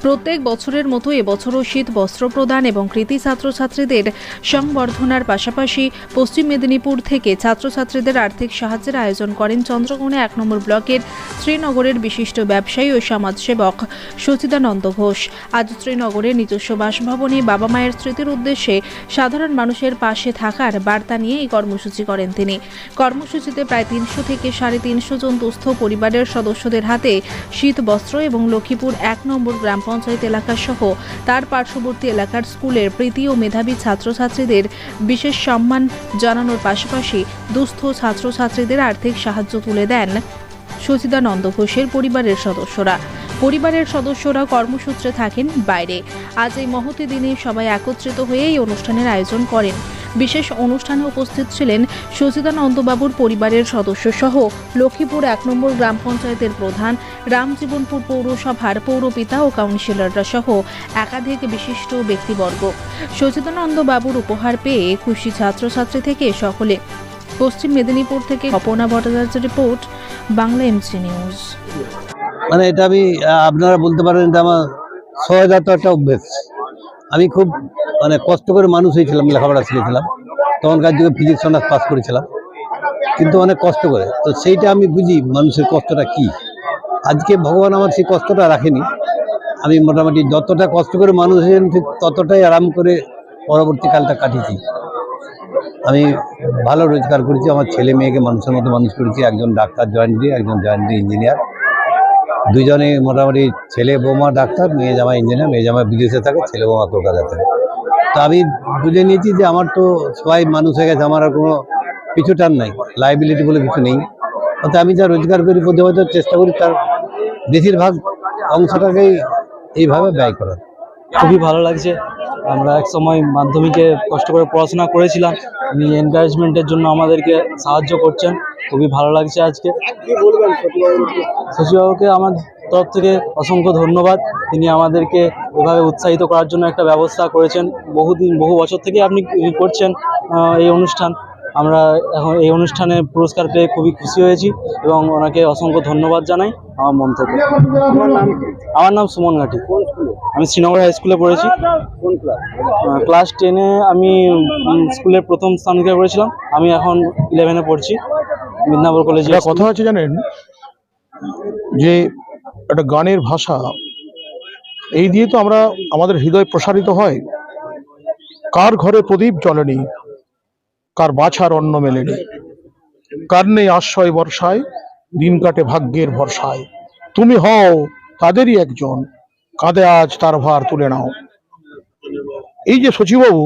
প্রত্যেক বছরের মতো এবছরও শীত বস্ত্র প্রদান এবং কৃতি ছাত্রছাত্রীদের সংবর্ধনার পাশাপাশি পশ্চিম মেদিনীপুর থেকে ছাত্রছাত্রীদের আর্থিক সাহায্যের আয়োজন করেন চন্দ্রকোণে এক নম্বর ব্লকের শ্রীনগরের বিশিষ্ট ব্যবসায়ী ও সমাজসেবক সচিদানন্দ ঘোষ। আজ শ্রীনগরের নিজস্ব বাসভবনে বাবা মায়ের স্মৃতির উদ্দেশ্যে সাধারণ মানুষের পাশে থাকার বার্তা নিয়ে এই কর্মসূচি করেন তিনি। কর্মসূচিতে প্রায় তিনশো থেকে সাড়ে তিনশো জন দুস্থ পরিবারের সদস্যদের হাতে শীত, বস্ত্র এবং লক্ষ্মীপুর এক নম্বর গ্রাম পঞ্চায়েত এলাকা সহ তার পার্শ্ববর্তী এলাকার স্কুলের প্রীতি ও মেধাবী ছাত্রছাত্রীদের বিশেষ সম্মান জানানোর পাশাপাশি দুস্থ ছাত্রছাত্রীদের আর্থিক সাহায্য তুলে দেন সচিদানন্দ ঘোষের পরিবারের সদস্যরা। পরিবারের সদস্যরা কর্মসূত্রে থাকেন বাইরে। আজ এই মহতি দিনে সবাই একত্রিত হয়ে এই অনুষ্ঠানের আয়োজন করেন। বিশেষ অনুষ্ঠানে উপস্থিত ছিলেন সচিদানন্দবাবুর পরিবারের সদস্য সহ লক্ষ্মীপুর এক নম্বর গ্রাম পঞ্চায়েতের প্রধান, রামজীবনপুর পৌরসভার পৌরপিতা ও কাউন্সিলররা সহ একাধিক বিশিষ্ট ব্যক্তিবর্গ। সচিদানন্দবাবুর উপহার পেয়ে খুশি ছাত্রছাত্রী থেকে সকলে। পশ্চিম মেদিনীপুর থেকে Aparna Bhattacharya report Bangla MC news. মানে এটা আমি আপনারা বলতে পারেন এটা আমার সহজাত একটা অভ্যেস। আমি খুব মানে কষ্ট করে মানুষ হয়েছিলাম, লেখাপড়া শিখেছিলাম। তখনকার যুগে ফিজিক্স অনার্স পাস করেছিলাম। কিন্তু অনেক কষ্ট করে। তো সেইটা আমি বুঝি মানুষের কষ্টটা কি। আজকে ভগবান আমার সেই কষ্টটা রাখেনি। আমি মোটামুটি যতটা কষ্ট করে মানুষ হয়েছেন, ঠিক ততটাই আরাম করে পরবর্তীকালটা কাটিয়েছি। আমি ভালো রোজগার করেছি, আমার ছেলে মেয়েকে মানুষের মতো মানুষ করেছি, একজন ডাক্তার জয়েন্ট দিয়ে একজন জয়েন্ট দিয়ে ইঞ্জিনিয়ার দুজনে মোটামুটি ছেলে বৌমা ডাক্তার, মেয়ে জামা ইঞ্জিনিয়ার মেয়ে জামা বিদেশে থাকে, ছেলে বৌমা কলকাতা থাকে তো আমি বুঝে নিয়েছি যে আমার তো সবাই মানুষ হয়ে গেছে, আমার আর কোনো কিছু টান নাই লাইবিলিটি বলে কিছু নেই। অর্থাৎ আমি যা রোজগার করি প্রতি বছর চেষ্টা করি, তার বেশিরভাগ অংশটাকেই এইভাবে ব্যয় করার খুবই ভালো লাগছে। আমরা এক সময় মাধ্যমিকে কষ্ট করে পড়াশোনা করেছিলাম। উনি এনকারেজমেন্টের জন্য আমাদেরকে সাহায্য করছেন। খুবই ভালো লাগছে আজকে। সচিবাবুকে আমার তরফ থেকে অসংখ্য ধন্যবাদ। তিনি আমাদেরকে এভাবে উৎসাহিত করার জন্য একটা ব্যবস্থা করেছেন। বহুদিন, বহু বছর থেকে আপনি করছেন এই অনুষ্ঠান? আমরা এখন এই অনুষ্ঠানে পুরস্কার পেয়ে খুবই খুশি হয়েছি এবং ওনাকে অসংখ্য ধন্যবাদ জানাই আমার মন থেকে। আমার নাম সুমন ঘাটি। আমি শ্রীনগর হাই স্কুলে পড়েছি। ক্লাস? টেনে আমি স্কুলের প্রথম স্থান অধিকার করেছিলাম আমি এখন ইলেভেনে পড়ছি মিদনাপুর কলেজে কথা আছে জানেন যে একটা গানের ভাষা এই দিয়ে তো আমরা আমাদের হৃদয় প্রসারিত হয়। কার ঘরে প্রদীপ জ্বলেনি? কার বাছার অন্ন মেলেনি কার নেই আশ্রয় বর্ষায়, দিন কাটে ভাগ্যের ভরসায়। তুমি হও তাদেরই একজন কাঁধে আজ তার ভার তুলে নাও। এই যে সচিবাবু,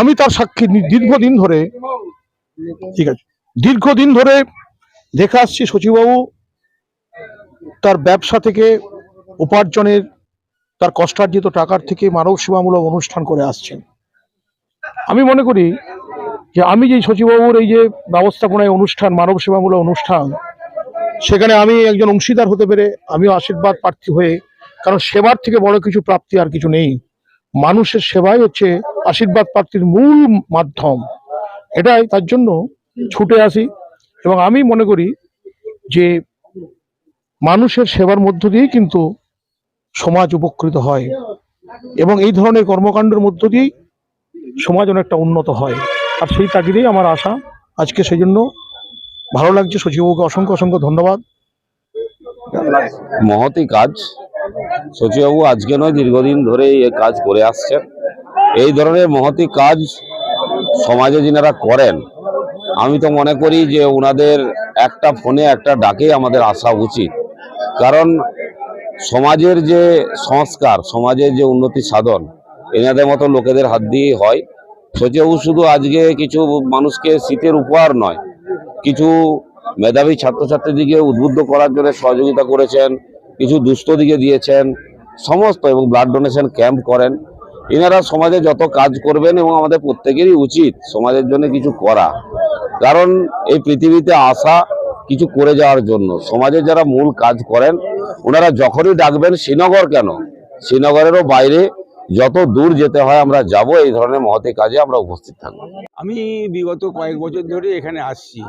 আমি তার সাক্ষী দীর্ঘদিন ধরে, ঠিক আছে, দীর্ঘদিন ধরে দেখে আসছি সচিবাবু, তার ব্যবসা থেকে উপার্জনের, তার কষ্টার্জিত টাকার থেকে মানব সেবামূলক অনুষ্ঠান করে আসছেন। আমি মনে করি যে আমি যে সচিবাবুর এই যে ব্যবস্থাপনায় অনুষ্ঠান মানব সেবামূলক অনুষ্ঠান, সেখানে আমি একজন অংশীদার হতে পেরে আমিও আশীর্বাদ প্রার্থী হয়ে, কারণ সেবার থেকে বড় কিছু প্রাপ্তি আর কিছু নেই। মানুষের সেবাই হচ্ছে আশীর্বাদ প্রাপ্তির মূল মাধ্যম। এটাই তার জন্য ছুটে আসি এবং আমি মনে করি যে মানুষের সেবার মধ্য দিয়েই কিন্তু সমাজ উপকৃত হয় এবং এই ধরনের কর্মকাণ্ডের মধ্য দিয়েই সমাজ অনেকটা উন্নত হয়। আর সেই তাগিদেই আমার আশা। আজকে সেই জন্য ভালো লাগছে। সচিববাবুকে অসংখ্য অসংখ্য ধন্যবাদ। মহতি কাজ। সচিবাবু আজকে নয়, দীর্ঘদিন ধরে এই কাজ করে আসছেন। এই ধরনের মহতি কাজ সমাজে যিনারা করেন, আমি তো মনে করি যে ওনাদের একটা ফোনে একটা ডাকে আমাদের আসা উচিত। কারণ সমাজের যে সংস্কার, সমাজের যে উন্নতি সাধন এনাদের মতো লোকেদের হাত দিয়েই হয়। সচিবাবু শুধু আজকে কিছু মানুষকে শীতের উপহার নয়, কিছু মেধাবী ছাত্রছাত্রীদিকে উদ্বুদ্ধ করার জন্য সহযোগিতা করেছেন, কিছু দুস্থ দিকে দিয়েছেন, সমস্ত এবং ব্লাড ডোনেশন ক্যাম্প করেন। এনারা সমাজে যত কাজ করবেন এবং আমাদের প্রত্যেকেরই উচিত সমাজের জন্য কিছু করা। কারণ এই পৃথিবীতে আসা কিছু করে যাওয়ার জন্য সমাজে যারা মূল কাজ করেন, ওনারা যখনই ডাকবেন, শ্রীনগর কেন? শ্রীনগরেরও বাইরে যত দূর যেতে হয় আমরা যাব, এই ধরনের মহতি কাজে আমরা উপস্থিত থাকব। আমি বিগত কয়েক বছর ধরে এখানে আসছি।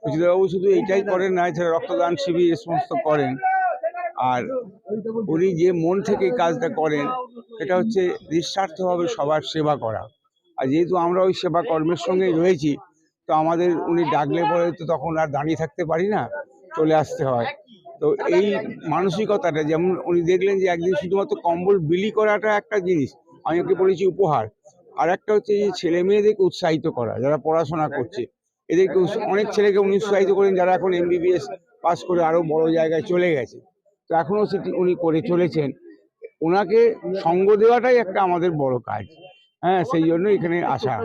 সুচিতাবাবু শুধু এটাই করেন না, এছাড়া রক্তদান শিবির এ সমস্ত করেন। আর উনি যে মন থেকে কাজটা করেন এটা হচ্ছে নিঃস্বার্থভাবে সবার সেবা করা। আর যেহেতু আমরা ওই সেবা কর্মের সঙ্গেই রয়েছি, তো আমাদের উনি ডাকলে পরে তো তখন আর দাঁড়িয়ে থাকতে পারি না, চলে আসতে হয়। তো এই মানসিকতাটা যেমন উনি দেখলেন যে একদিন শুধুমাত্র কম্বল বিলি করাটা একটা জিনিস আমি ওকে বলেছি উপহার। আর একটা হচ্ছে যে ছেলে মেয়েদেরকে উৎসাহিত করা যারা পড়াশোনা করছে। এদেরকে অনেক ছেলেকে উনি উৎসাহিত করেন যারা এখন এমবিবিএস পাস করে আরও বড় জায়গায় চলে গেছে। তো এখনও সেটি উনি করে চলেছেন। ওনাকে সঙ্গ দেওয়াটাই একটা আমাদের বড় কাজ। হ্যাঁ সেই জন্য এখানে আসা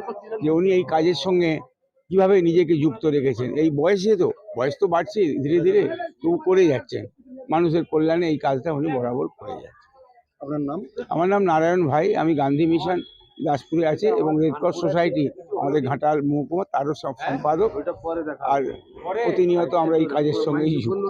যে উনি এই কাজের সঙ্গে কীভাবে নিজেকে যুক্ত রেখেছেন। এই বয়সে তো বয়স তো বাড়ছে ধীরে ধীরে তবু করে যাচ্ছেন মানুষের কল্যাণে এই কাজটা উনি বরাবর করে যাচ্ছেন আপনার নাম? আমার নাম নারায়ণ ভাই আমি গান্ধী মিশন দাসপুরে আছে এবং রেড ক্রস সোসাইটি আমাদের ঘাটাল মহকুমা তারও সব সম্পাদক। আর প্রতিনিয়ত আমরা এই কাজের সঙ্গেই যুক্ত।